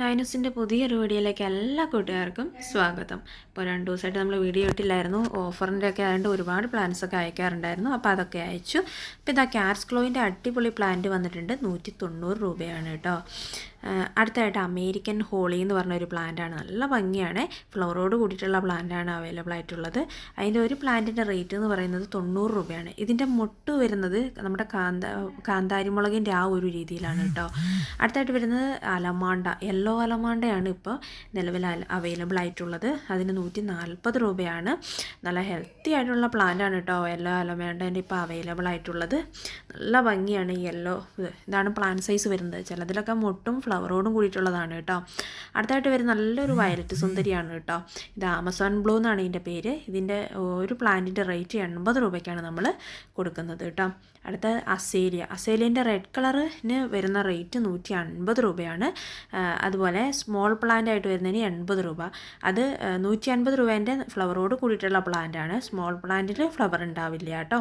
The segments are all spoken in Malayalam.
നൈനസിന്റെ പുതിയൊരു വീഡിയോയിലേക്ക് എല്ലാ കൂട്ടുകാർക്കും സ്വാഗതം. ഇപ്പോൾ രണ്ട് ദിവസമായിട്ട് നമ്മൾ വീഡിയോ ഇട്ടില്ലായിരുന്നു. ഓഫറിന്റെ ഒക്കെ ആയതുകൊണ്ട് ഒരുപാട് പ്ലാൻസ് ഒക്കെ അയക്കാറുണ്ടായിരുന്നു. അപ്പോൾ അതൊക്കെ അയച്ചു. അപ്പോൾ ഇതാ ക്യാറ്റ്സ് ക്ലോയിന്റെ അടിപൊളി പ്ലാന്റ് വന്നിട്ടുണ്ട്. നൂറ്റി തൊണ്ണൂറ് രൂപയാണ് കേട്ടോ. അടുത്തായിട്ട് അമേരിക്കൻ ഹോളി എന്ന് പറഞ്ഞ ഒരു പ്ലാന്റാണ് നല്ല ഭംഗിയാണ്. ഫ്ലോറോട് കൂടിയിട്ടുള്ള പ്ലാന്റാണ് അവൈലബിൾ ആയിട്ടുള്ളത്. അതിന്റെ ഒരു പ്ലാന്റിന്റെ റേറ്റ് എന്ന് പറയുന്നത് തൊണ്ണൂറ് രൂപയാണ്. ഇതിന്റെ മുട്ട് വരുന്നത് നമ്മുടെ കാന്ത കാന്താരിമുളകിന്റെ ആ ഒരു രീതിയിലാണ് കേട്ടോ. അടുത്തായിട്ട് വരുന്നത് അലമാണ്ട യെല്ലോ അലമാണ്ടയാണ് ഇപ്പോൾ നിലവിൽ അവൈലബിൾ ആയിട്ടുള്ളത്. അതിന് നൂറ്റി നാൽപ്പത് രൂപയാണ്. നല്ല ഹെൽത്തി ആയിട്ടുള്ള പ്ലാന്റാണ് കേട്ടോ യെല്ലോ അലമാണ്ടേന്റെ ഇപ്പോൾ അവൈലബിൾ ആയിട്ടുള്ളത്. നല്ല ഭംഗിയാണ് യെല്ലോ ഇതാണ് പ്ലാന്റ് സൈസ് വരുന്നത്. ചിലതിലൊക്കെ മുട്ടും ഫ്ലവറോടും കൂടിയിട്ടുള്ളതാണ് കേട്ടോ. അടുത്തായിട്ട് വരുന്ന നല്ലൊരു വയലറ്റ് സുന്ദരിയാണ് കേട്ടോ. ഇത് ആമസോൺ ബ്ലൂ എന്നാണ് ഇതിന്റെ പേര്. ഇതിന്റെ ഒരു പ്ലാന്റിന്റെ റേറ്റ് എൺപത് രൂപയ്ക്കാണ് നമ്മൾ കൊടുക്കുന്നത് കേട്ടോ. അടുത്ത അസേലിയ അസേലിയന്റെ റെഡ് കളറിന് വരുന്ന റേറ്റ് നൂറ്റി അൻപത് രൂപയാണ് അതുപോലെ സ്മോൾ പ്ലാന്റ് ആയിട്ട് വരുന്നതിന് എൺപത് രൂപ. അത് നൂറ്റി അൻപത് രൂപേന്റെ ഫ്ലവറോട് കൂടിയിട്ടുള്ള പ്ലാന്റ് ആണ്. സ്മോൾ പ്ലാന്റിൽ ഫ്ലവർ ഉണ്ടാവില്ല കേട്ടോ.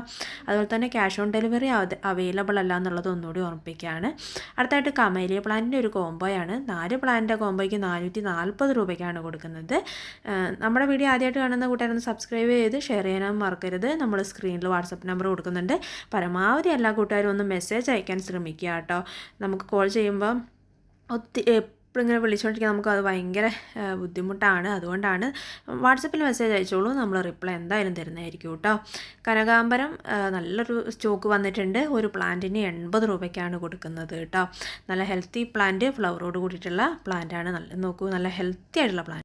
അതുപോലെ തന്നെ ക്യാഷ് ഓൺ ഡെലിവറി അവൈലബിൾ അല്ല എന്നുള്ളത് ഒന്നുകൂടി ഓർമ്മിപ്പിക്കുകയാണ് അടുത്തായിട്ട് കമേലിയ പ്ലാന്റിന്റെ ഒരു കോംബോയാണ് നാല് പ്ലാന്റിന്റെ കോംബോയ്ക്ക് നാനൂറ്റി നാൽപ്പത് രൂപയ്ക്കാണ് കൊടുക്കുന്നത്. നമ്മുടെ വീഡിയോ ആദ്യമായിട്ട് കാണുന്ന കൂട്ടുകാരൊന്ന് സബ്സ്ക്രൈബ് ചെയ്ത് ഷെയർ ചെയ്യാനും മറക്കരുത്. നമ്മൾ സ്ക്രീനിൽ വാട്സപ്പ് നമ്പർ കൊടുക്കുന്നുണ്ട്. പരമാവധി എല്ലാ കൂട്ടുകാരും ഒന്ന് മെസ്സേജ് അയക്കാൻ ശ്രമിക്കുക കേട്ടോ. നമുക്ക് കോൾ ചെയ്യുമ്പോൾ ഒത്തിരി എപ്പോഴും ഇങ്ങനെ വിളിച്ചുകൊണ്ടിരിക്കാൻ നമുക്ക് അത് ഭയങ്കര ബുദ്ധിമുട്ടാണ്. അതുകൊണ്ടാണ് വാട്സപ്പിൽ മെസ്സേജ് അയച്ചോളൂ. നമ്മൾ റിപ്ലൈ എന്തായാലും തരുന്നതായിരിക്കും കേട്ടോ. കനകാംബരം നല്ലൊരു സ്റ്റോക്ക് വന്നിട്ടുണ്ട്. ഒരു പ്ലാന്റിന് എൺപത് രൂപയ്ക്കാണ് കൊടുക്കുന്നത് കേട്ടോ. നല്ല ഹെൽത്തി പ്ലാന്റ് ഫ്ലവറോട് കൂടിയിട്ടുള്ള പ്ലാന്റാണ്. നല്ല നോക്കൂ നല്ല ഹെൽത്തി ആയിട്ടുള്ള പ്ലാന്റ്.